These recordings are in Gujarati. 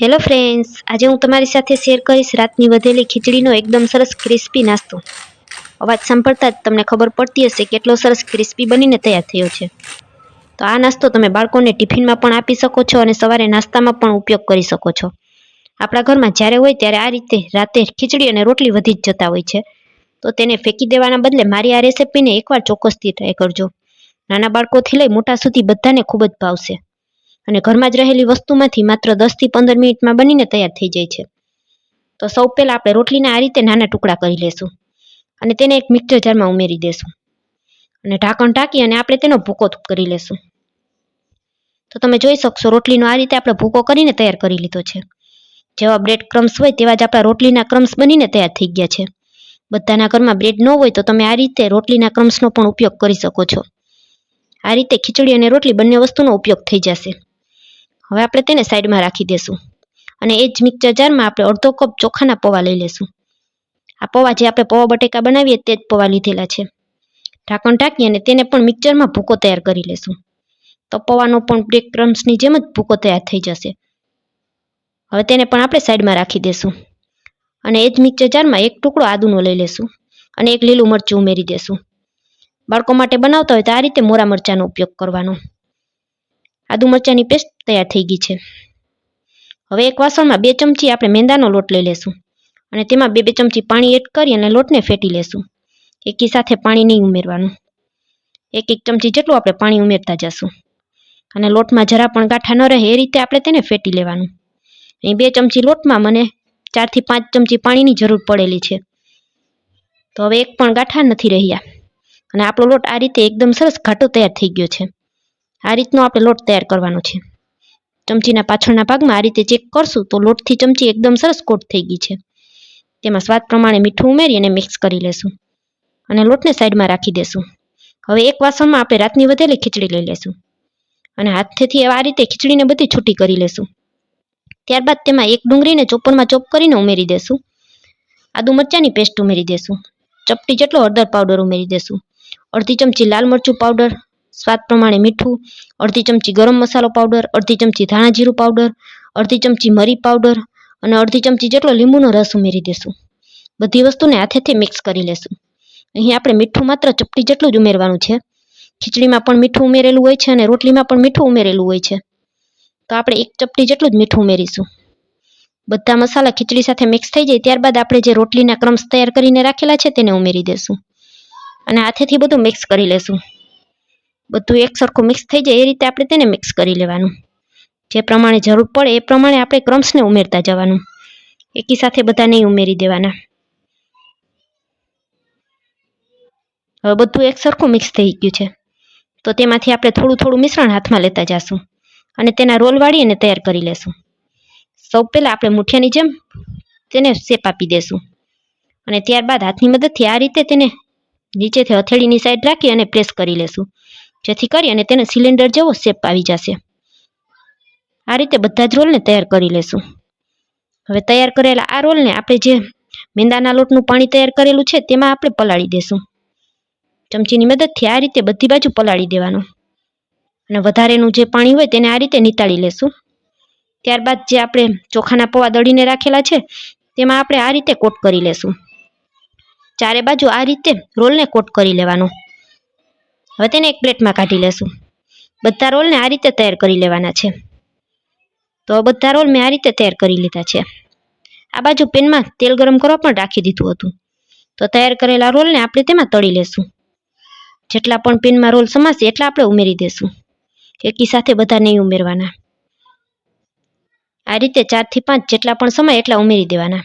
હેલો ફ્રેન્ડ્સ આજે હું તમારી સાથે શેર કરીશ રાતની વધેલી ખીચડીનો એકદમ સરસ ક્રિસ્પી નાસ્તો. અવાજ સાંભળતા જ તમને ખબર પડતી હશે કેટલો સરસ ક્રિસ્પી બનીને તૈયાર થયો છે. તો આ નાસ્તો તમે બાળકોને ટિફિનમાં પણ આપી શકો છો અને સવારે નાસ્તામાં પણ ઉપયોગ કરી શકો છો. આપણા ઘરમાં જ્યારે હોય ત્યારે આ રીતે રાતે ખીચડી અને રોટલી વધી જ જતા હોય છે. તો તેને ફેંકી દેવાના બદલે મારી આ રેસીપીને એકવાર ચોક્કસથી ટ્રાય કરજો. નાના બાળકોથી લઈ મોટા સુધી બધાને ખૂબ જ ભાવશે. અને ઘરમાં જ રહેલી વસ્તુમાંથી માત્ર દસથી પંદર મિનિટમાં બનીને તૈયાર થઈ જાય છે. તો સૌ પહેલાં આપણે રોટલીના આ રીતે નાના ટુકડા કરી લેશું અને તેને એક મિક્સર જારમાં ઉમેરી દેશું. અને ઢાંકણ ઢાંકી અને આપણે તેનો ભૂકો કરી લેશું. તો તમે જોઈ શકશો રોટલીનો આ રીતે આપણે ભૂકો કરીને તૈયાર કરી લીધો છે. જેવા બ્રેડ ક્રમ્સ હોય તેવા જ આપણા રોટલીના ક્રમ્સ બનીને તૈયાર થઈ ગયા છે. બધાના ઘરમાં બ્રેડ ન હોય તો તમે આ રીતે રોટલીના ક્રમ્સનો પણ ઉપયોગ કરી શકો છો. આ રીતે ખીચડી અને રોટલી બંને વસ્તુનો ઉપયોગ થઈ જશે. હવે આપણે તેને સાઈડમાં રાખી દેશું. અને એ જ મિક્સર જારમાં આપણે અડધો કપ ચોખાના પૌવા લઈ લેશું. આ પૌવા જે આપણે પૌવા બટેકા બનાવીએ તે જ પૌવા લીધેલા છે. ઢાંકણ ઢાંકી અને તેને પણ મિક્સરમાં ભૂકો તૈયાર કરી લેશું. તો પૌવાનો પણ બ્રેક ક્રમ્સની જેમ જ ભૂકો તૈયાર થઈ જશે. હવે તેને પણ આપણે સાઈડમાં રાખી દેશું. અને એ જ મિક્સર જારમાં એક ટુકડો આદુનો લઈ લેશું. અને એક લીલું મરચું ઉમેરી દેશું. બાળકો માટે બનાવતા હોય તો આ રીતે મોરા મરચાંનો ઉપયોગ કરવાનો. આદુ મરચાંની પેસ્ટ તૈયાર થઈ ગઈ છે. હવે એક વાસણમાં બે ચમચી આપણે મેંદાનો લોટ લઈ લેશું અને તેમાં બે બે ચમચી પાણી એડ કરી અને લોટને ફેટી લેશું. એકી સાથે પાણી નહીં ઉમેરવાનું. એક એક ચમચી જેટલું આપણે પાણી ઉમેરતા જશું. અને લોટમાં જરા પણ ગાંઠા ન રહે એ રીતે આપણે તેને ફેટી લેવાનું. અહીં બે ચમચી લોટમાં મને ચારથી પાંચ ચમચી પાણીની જરૂર પડેલી છે. તો હવે એક પણ ગાંઠા નથી રહ્યા. અને આપણો લોટ આ રીતે એકદમ સરસ ઘાટો તૈયાર થઈ ગયો છે. આ રીતનો આપણે લોટ તૈયાર કરવાનો છે. ચમચીના પાછળના ભાગમાં આ રીતે ચેક કરશું તો લોટથી ચમચી એકદમ સરસ કોટ થઈ ગઈ છે. તેમાં સ્વાદ પ્રમાણે મીઠું ઉમેરી અને મિક્સ કરી લેશું અને લોટને સાઈડમાં રાખી દેશું. હવે એક વાસણમાં આપણે રાતની વધેલી ખીચડી લઈ લેશું અને હાથેથી આ રીતે ખીચડીને બધી છૂટી કરી લેશું. ત્યારબાદ તેમાં એક ડુંગળીને ચોપરમાં ચોપ કરીને ઉમેરી દેશું. આદુ મરચાંની પેસ્ટ ઉમેરી દેશું. ચપટી જેટલો હળદર પાવડર ઉમેરી દેશું. અડધી ચમચી લાલ મરચું પાવડર સ્વાદ પ્રમાણે મીઠું, અડધી ચમચી ગરમ મસાલો પાવડર અડધી ચમચી ધાણા જીરું પાવડર અડધી ચમચી મરી પાવડર અને અડધી ચમચી જેટલો લીંબુનો રસ ઉમેરી દેશું. બધી વસ્તુને હાથેથી મિક્સ કરી લેશું. અહીં આપણે મીઠું માત્ર ચપટી જેટલું જ ઉમેરવાનું છે. ખીચડીમાં પણ મીઠું ઉમેરેલું હોય છે અને રોટલીમાં પણ મીઠું ઉમેરેલું હોય છે. તો આપણે એક ચપટી જેટલું જ મીઠું ઉમેરીશું. બધા મસાલા ખીચડી સાથે મિક્સ થઈ જાય ત્યારબાદ આપણે જે રોટલીના ક્રમ્સ તૈયાર કરીને રાખેલા છે તેને ઉમેરી દેશું. અને હાથેથી બધું મિક્સ કરી લેશું. બધું એક સરખું મિક્સ થઈ જાય, એ રીતે આપણે તેને મિક્સ કરી લેવાનું. જે પ્રમાણે જરૂર પડે, એ પ્રમાણે આપણે ક્રમ્સને ઉમેરતા જવાનું. એકી સાથે બધા નહીં ઉમેરી દેવાના. હવે બધું એક સરખું મિક્સ થઈ ગયું છે. તો તેમાંથી આપણે થોડું થોડું મિશ્રણ હાથમાં લેતા જશું અને તેના રોલ વાળીને તૈયાર કરી લેશું. સૌ પહેલાં આપણે મુઠિયાની જેમ તેને શેપ આપી દેશું અને ત્યારબાદ હાથની મદદથી આ રીતે તેને નીચેથી હથેળીની સાઈડ રાખી અને પ્રેસ કરી લેશું. જેથી કરી અને તેને સિલિન્ડર જેવો શેપ આવી જશે. આ રીતે બધા જ રોલને તૈયાર કરી લેશું. હવે તૈયાર કરેલા આ રોલને આપણે જે મેંદાના લોટનું પાણી તૈયાર કરેલું છે તેમાં આપણે પલાળી દેશું. ચમચીની મદદથી આ રીતે બધી બાજુ પલાળી દેવાનું. અને વધારેનું જે પાણી હોય તેને આ રીતે નીતાળી લેશું. ત્યારબાદ જે આપણે ચોખાના પૌવા દળીને રાખેલા છે તેમાં આપણે આ રીતે કોટ કરી લેશું. ચારે બાજુ આ રીતે રોલને કોટ કરી લેવાનો. હવે તેને એક પ્લેટમાં કાઢી લેશું. બધા રોલને આ રીતે તૈયાર કરી લેવાના છે. તો બધા રોલ મેં આ રીતે તૈયાર કરી લીધા છે. આ બાજુ પેનમાં તેલ ગરમ કરવા પણ રાખી દીધું હતું. તો તૈયાર કરેલા રોલને આપણે તેમાં તળી લેશું. જેટલા પણ પેનમાં રોલ સમાશે એટલા આપણે ઉમેરી દેશું. એકી સાથે બધા નહીં ઉમેરવાના. આ રીતે ચારથી પાંચ જેટલા પણ સમય એટલા ઉમેરી દેવાના.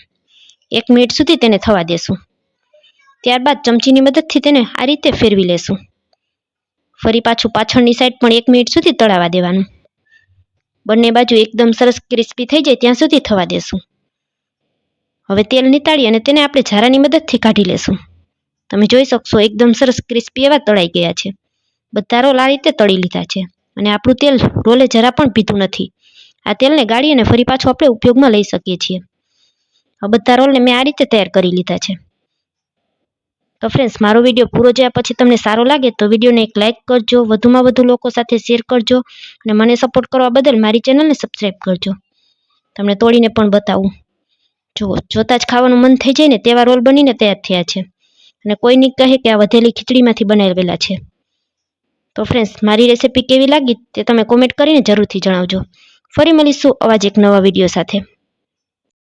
એક મિનિટ સુધી તેને થવા દેશું. ત્યારબાદ ચમચીની મદદથી તેને આ રીતે ફેરવી લેશું. ફરી પાછું પાછળની સાઈડ પણ એક મિનિટ સુધી તળાવા દેવાનું. બંને બાજુ એકદમ સરસ ક્રિસ્પી થઈ જાય ત્યાં સુધી થવા દેશું. હવે તેલ નીતાળી અને તેને આપણે ઝારાની મદદથી કાઢી લેશું. તમે જોઈ શકશો એકદમ સરસ ક્રિસ્પી એવા તળાઈ ગયા છે. બધા રોલ આ રીતે તળી લીધા છે અને આપણું તેલ રોલે જરા પણ પીધું નથી. આ તેલને ગાળી અને ફરી પાછું આપણે ઉપયોગમાં લઈ શકીએ છીએ. આ બધા રોલને મેં આ રીતે તૈયાર કરી લીધા છે. તો ફ્રેન્ડ્સ મારો વીડિયો પૂરો જોયા પછી તમને સારો લાગે તો વિડીયોને એક લાઇક કરજો, વધુમાં વધુ લોકો સાથે શેર કરજો અને મને સપોર્ટ કરવા બદલ મારી ચેનલને સબસ્ક્રાઈબ કરજો. તમને તોડીને પણ બતાવું. જુઓ જોતા જ ખાવાનું મન થઈ જાય ને તેવા રોલ બનીને તૈયાર થયા છે. અને કોઈની કહે કે આ વધેલી ખીચડીમાંથી બનાવેલા છે. તો ફ્રેન્ડ્સ મારી રેસીપી કેવી લાગી તે તમે કોમેન્ટ કરીને જરૂરથી જણાવજો. ફરી મળીશું અવાજ એક નવા વીડિયો સાથે.